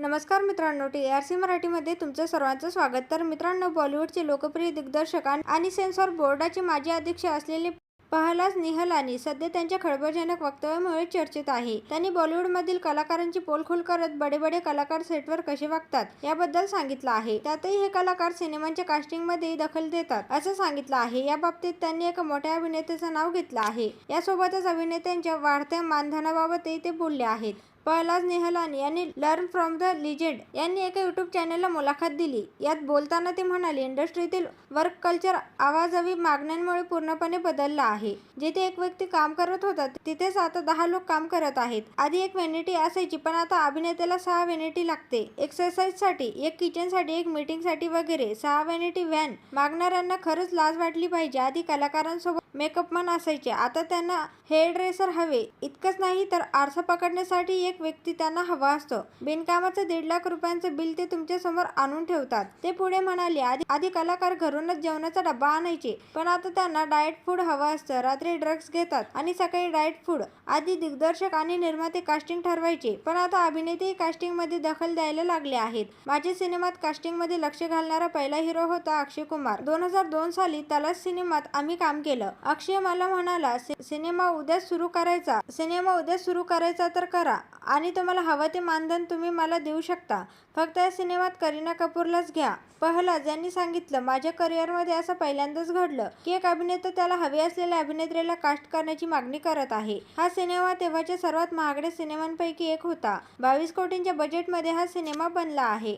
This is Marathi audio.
नमस्कार मित्रांनो टी आर सी मराठीमध्ये तुमचं सर्वांचं स्वागत. तर मित्रांनो बॉलिवूडचे लोकप्रिय दिग्दर्शक आणि- सेन्सॉर बोर्डाचे माजी अध्यक्ष असलेले पहलाज निहलानी सध्या त्यांच्या खळबळजनक वक्तव्यामुळे चर्चेत आहे. त्यांनी बॉलिवूडमधील कलाकारांची पोलखोल करत बडे बडे कलाकार सेटवर कसे वागतात याबद्दल सांगितलं आहे. त्यातही हे कलाकार सिनेमांच्या कास्टिंगमध्ये दखल देतात असं सांगितलं आहे. या बाबतीत त्यांनी एका मोठ्या अभिनेत्याचं नाव घेतलं आहे. यासोबतच अभिनेत्यांच्या वाढत्या मानधनाबाबतही ते बोलले आहेत. पहलाज नेहलानी यांनी लर्न फ्रॉम द लिजेंड यांनी एका युट्यूब चॅनलला मुलाखत दिली. यात बोलताना ते म्हणाले इंडस्ट्रीतील वर्क कल्चर आवाजवी मागण्यांमुळे पूर्णपणे बदलला आहे. जिथे एक व्यक्ती काम करत होता तिथेच आता दहा लोक काम करत आहेत. आधी एक व्हॅनिटी असायची पण आता अभिनेत्याला सहा व्हॅनिटी लागते. एक्सरसाइजसाठी एक किचनसाठी एक मीटिंगसाठी वगैरे सहा व्हॅनिटी व्हॅन मागणाऱ्यांना खरंच लाज वाटली पाहिजे. आधी कलाकारांसोबत मेकअपमन असायचे. आता त्यांना हेअरड्रेसर हवे. इतकंच नाही तर आरसा पकडण्यासाठी एक व्यक्ती त्यांना हवा असतो. बिनकामाचं दीड लाख रुपयांचं बिल ते तुमच्यासमोर आणून ठेवतात. ते पुढे म्हणाले आधी आधी कलाकार घरूनच जेवणाचा डब्बा आणायचे. पण आता त्यांना डाएट फूड हवं असतं. रात्री ड्रग्ज घेतात आणि सकाळी डाएट फूड. आधी दिग्दर्शक आणि निर्माते कास्टिंग ठरवायचे. पण आता अभिनेतेही कास्टिंगमध्ये दखल द्यायला लागले आहेत. माझ्या सिनेमात कास्टिंगमध्ये लक्ष घालणारा पहिला हिरो होता अक्षय कुमार. दोन हजार दोन साली तलाश सिनेमात आम्ही काम केलं. अक्षय मला म्हणाला सिनेमा उद्या सुरू करायचा. सिनेमा उद्या सुरू करायचा तर करा. आणि तुम्हाला हवं ते मानधन तुम्ही मला देऊ शकता. फक्त या सिनेमात करीना कपूरलाच घ्या. पहलाज यांनी सांगितलं माझ्या करिअरमध्ये असं पहिल्यांदाच घडलं की एक अभिनेता त्याला हवी असलेल्या अभिनेत्रीला कास्ट करण्याची मागणी करत आहे. हा सिनेमा तेव्हाच्या सर्वात महागड्या सिनेमांपैकी एक होता. बावीस कोटींच्या बजेटमध्ये हा सिनेमा बनला आहे.